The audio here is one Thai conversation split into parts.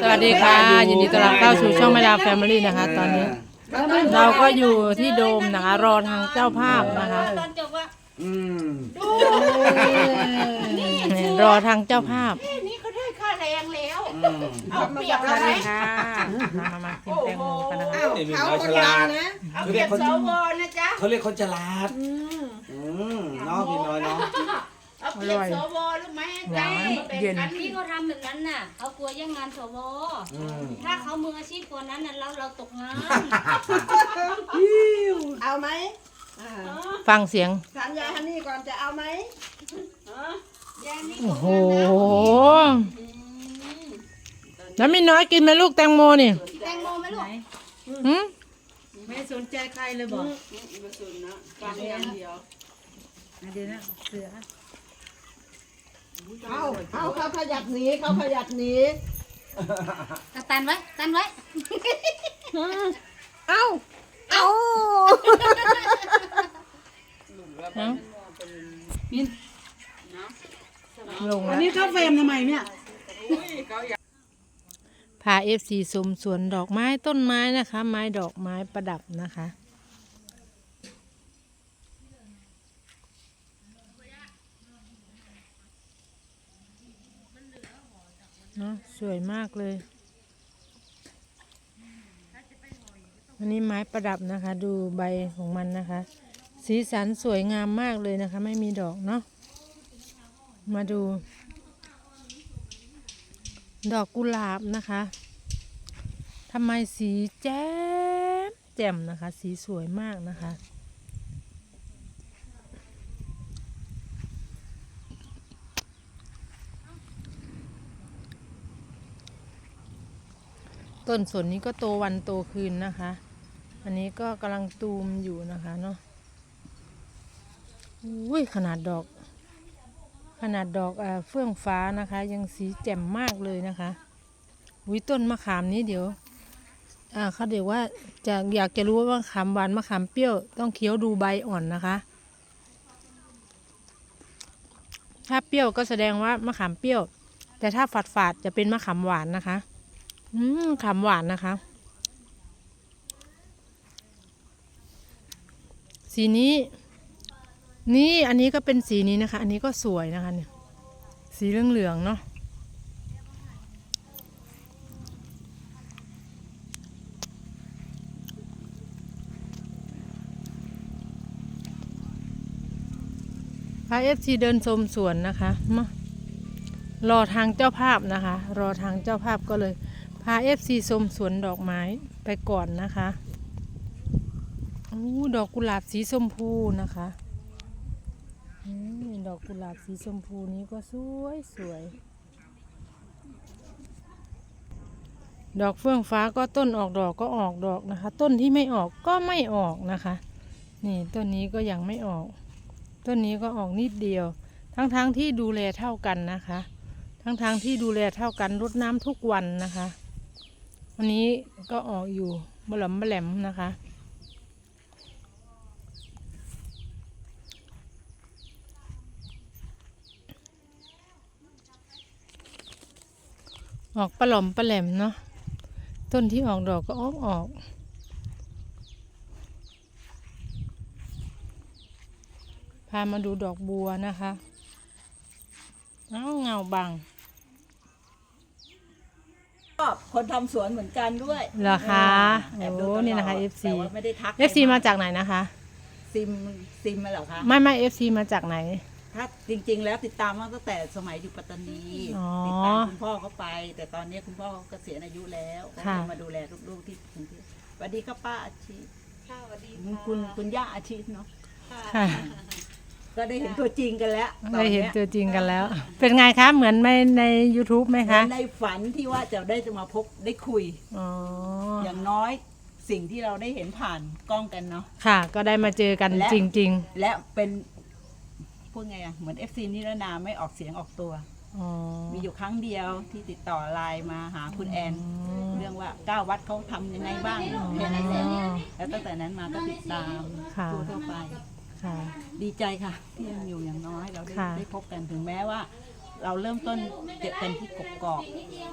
สวัสดีค่ะ ยินดีต้อนรับเข้าสู่ช่องแม่ดาวแฟมิลี่นะคะ ตอนนี้ เราก็อยู่ที่โดมนะคะรอทางเจ้าภาพนะคะตอนจบว่าอืมเนี่ยรอทางเจ้าภาพนี่เขาได้ค่าแรงแล้วอืมเอาเปรียบเราไหมค่ะมามามากินแตงโมกันนะคะนี่มีน้อยฉลาดเอาเปรียบสวนะจ๊ะเขาเรียกคนฉลาดอืมเน้องพี่น้อยเนาะ เอาเปรียบสวหรือไม่จ๊ะแบ่งกันที่เขาทำแบบนั้นน่ะเขากลัวแย่งงานสวอืมถ้าเขามืออาชีพกว่านั้นน่ะเราเราตกงานเอาไหมอ่าฟังเสียง ถามยายฮันนี่ก่อนจะเอาไหมโอ้โหแล้วมีน้อยกินไหมลูกแตงโมนี่แตงโมไหมลูกหืมไม่สนใจใครเลยบอกฟังอย่างเดียวเดี๋ยวนะเสือ เอาเอาเขาขยับหนีเขาขยับหนีตันไว้ตันไว้ เอาเอาหืมลงอัแล้นวนี้เข้าเฟรมทำไมเนี่ยพาเอฟซีชมสวนดอกไม้ต้นไม้นะคะ ไม้ดอกไม้ประดับนะคะ เนอะสวยมากเลย อันนี้ไม้ประดับนะคะ ดูใบของมันนะคะ สีสันสวยงามมากเลยนะคะ ไม่มีดอกเนาะมาดู ดอกกุหลาบนะคะทำไมสีแจ่มแจ่มนะคะ สีสวยมากนะคะ ต้นสนนี้ก็โตวันโตคืนนะคะ อันนี้ก็กำลังตูมอยู่นะคะเนาะอุ้ยขนาดดอก ขนาดดอกเออเฟื่องฟ้านะคะ ยังสีแจ่มมากเลยนะคะวิต้นมะขามนี้เดี๋ยวอ่าเขาเดี๋ยวว่าจะอยากจะรู้ว่ามะขามหวานมะขามเปรี้ยวต้องเคี้ยวดูใบอ่อนนะคะ ถ้าเปรี้ยวก็แสดงว่ามะขามเปรี้ยว แต่ถ้าฝาดฝาดจะเป็นมะขามหวานนะคะ อืมขามหวานนะคะ สีนี้ นี่อันนี้ก็เป็นสีนี้นะคะ อันนี้ก็สวยนะคะเนี่ยสีเหลืองๆเนาะพาเอฟซีเดินชมสวนนะคะมารอทางเจ้าภาพนะคะ รอทางเจ้าภาพก็เลยาเอฟซีชมสวนดอกไม้ไปก่อนนะคะอู้ดอกกุหลาบสีชมพูนะคะอืมดอกกุหลาบสีชมพูนี้ก็สวยสวย ดอกเฟื่องฟ้าก็ต้นออกดอกก็ออกดอกนะคะ ต้นที่ไม่ออกก็ไม่ออกนะคะ นี่ต้นนี้ก็ยังไม่ออก ต้นนี้ก็ออกนิดเดียว ทั้งๆทที่ดูแลเท่ากันนะคะ ทั้งๆทที่ดูแลเท่ากันรดน้ำทุกวันนะคะ อันนี้ก็ออกอยู่บลำบแหลมนะคะ ออกปลอมปลแหลมเนาะต้นที่ออกดอกก็ออกออกพามาดูดอกบัวนะคะ เอ้าเงาบัง ชอบคนทำสวนเหมือนกันด้วยเหรอคะแอบโอ้ดูตลอดนี่นะคะ FC แต่ว่าไม่ได้ทัก FC มาจากไหนนะคะ ซิมซิมมาเหรอคะไม่ไม่ FC มาจากไหน ถ้าจริง ๆ แล้วติดตามมาตั้งแต่สมัยอยู่ปัตตานีอ๋อติดตามคุณพ่อเขาไป แต่ตอนนี้คุณพ่อเขาเกษียณอายุแล้วก็ค่ะเลยมาดูแลลูกๆที่กรุงเทพสวัสดีครับป้าอาชีพค่ะสวัสดีคุณคุณย่าอาชีพเนาะค่ะ ก็ได้เห็นตัวจริงกันแล้วตอได้เห็นยตัวจริงกันแล้ว เป็นไงคะ เหมือนในใน YouTube ไหมเหมืคะอนในฝันที่ว่าจะได้จะมาพบได้คุย อ๋อ อย่างน้อยสิ่งที่เราได้เห็นผ่านกล้องกันเนาะ ค่ะ ก็ได้มาเจอกันและ จริง และเป็นพูดไงอะเหมือน FC นิรนามไม่ออกเสียงออกตัว ๆ อ๋อ มีอยู่ครั้งเดียวที่ติดต่อไลน์มาหาคุณแอน เรื่องว่าเก้าวัดเขาทำยังไงบ้างแค่นั้นแหละแล้วตั้งแต่นั้นมาก็ติดตามค่ะ ทั่วๆไป ค่ะ ดีใจค่ะ ที่ยังอยู่อย่างน้อยเราได้ค่ะ ได้พบกันถึงแม้ว่า เราเริ่มต้นเจ็บกันที่กกอก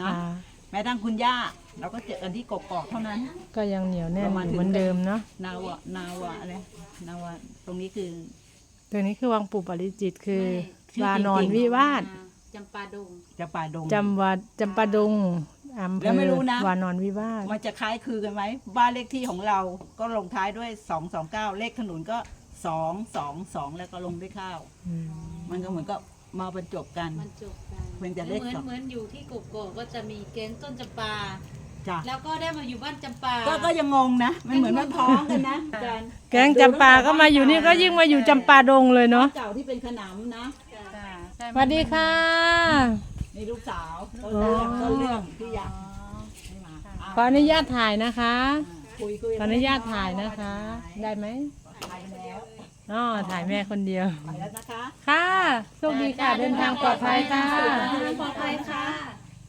นะค่ะแม้ทั้งคุณย่าเราก็เจอกันที่กกอกเท่านั้น ก็ยังเหนียวแน่นอยู่เหมือนเดิมเนาะนาวะนาวะอะไรนาวะตรงนี้คือตัวนี้คือวังปู่ปาริจิตคือชื่อวานอนจริงๆวิวาทจำปาดงจะป่าดง จำวัดจำปาดงอำเภแล้วไม่รู้อนะ วานอนวิวาทมันจะคล้ายคือกันไหมบ้านเลขที่ของเราก็ลงท้ายด้วยสองสองเก้าเลขถนนก็ สองสองสองแล้วก็ลงด้วยข้าว อืมมันก็เหมือนกับมาบรรจบกัน มันจบกันเพิ่งจะเหเลมืขอนสองเหมือนอยู่ที่กกอกก็จะมีเกณฑ์ต้นจำปา จ้ะแล้วก็ได้มาอยู่บ้านจำปาก็ก็ยังงงนะ มันเหมือนมันพ้องกันนะอาจารย์แกงจำปาก็มาอยู่นี่ก็ยิ่งมาอยู่จำปาดงเลยเนาะเก่าที่เป็นขนำนะสวัสดีค่ะ นี่ลูกสาวต้นเรื่องต้นเรื่องที่อยากให้มาขออนุญาตถ่ายนะคะ คุยคุยขออนุญาตถ่ายนะคะ ได้ไหม ไปแล้ว อ๋อถ่ายแม่คนเดียว ไปแล้วนะคะค่ะโชคดีค่ะเดินทางปลอดภัยค่ะ ปลอดภัยค่ะ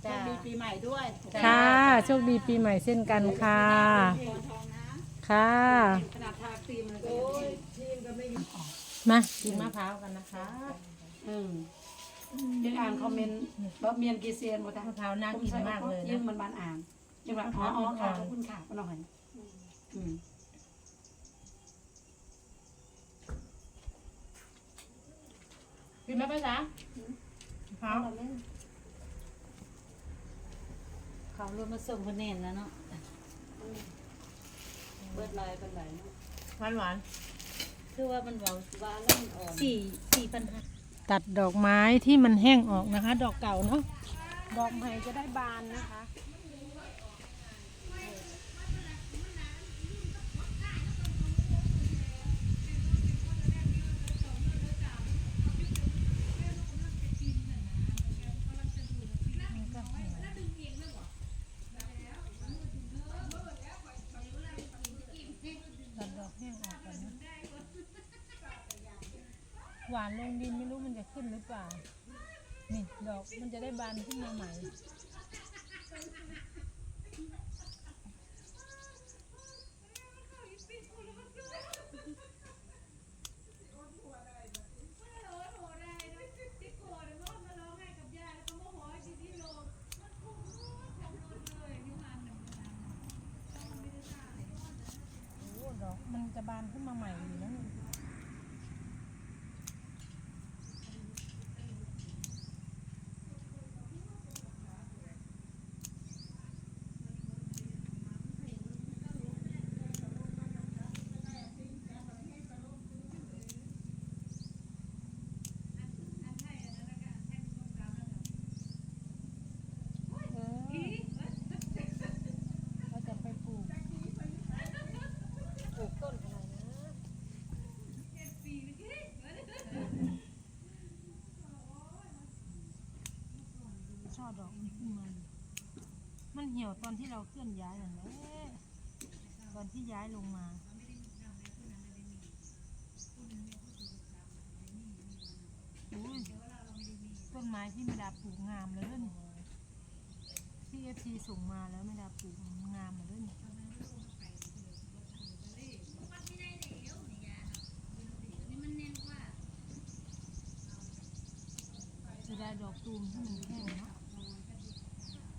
สวัสดีปีใหม่ด้วยค่ะโชคดีปีใหม่เช่นกันค่ะ ค่ะมากินมะพร้าวกันนะคะอืมยังอ่านคอมเมนต์ว่าเมียนกีเซียนบ่จ้ะมะพร้าวน่ากินมากเลยยิ่งนะมันบานอ่านยังว่าอ๋ออ๋อค่ะขอบคุณค่ะป้าหน่อยอืม กินไหมป้าจ๋ามะพร้าวเขารวมมาส่งคนเน่นแล้วเนาะเบิดลายเป็นไรเนาะหวานหวานคือว่ามันเบาหวานแล้วมันอ่อนสี่สี่พันห้าตัดดอกไม้ที่มันแห้งออกนะคะ ดอกเก่าเนาะดอกใหม่จะได้บานนะคะ ตัดดอกแห้งออกก่อนนะ หวานลงดินไม่รู้มันจะขึ้นหรือเปล่า นี่ดอกมันจะได้บานขึ้นมาใหม่ โอ้ดอกมันจะบานขึ้นมาใหม่อยู่แล้วนี่ เราจะไปปลูก ปลูกต้นอะไรนะช่อ ดอกมันขึ้นมามันเหี่ยวตอนที่เราเคลื่อนย้ายนั่นแหละตอนที่ย้ายลงมาอุ้ยต้นไม้ที่ไม่ดาปลูกงามเลยเนี่ที่เอฟซีส่งมาแล้วไม่ดาปลูกงามเลยเนี่จะได้ดอกตูมที่มันแห้งเนาะ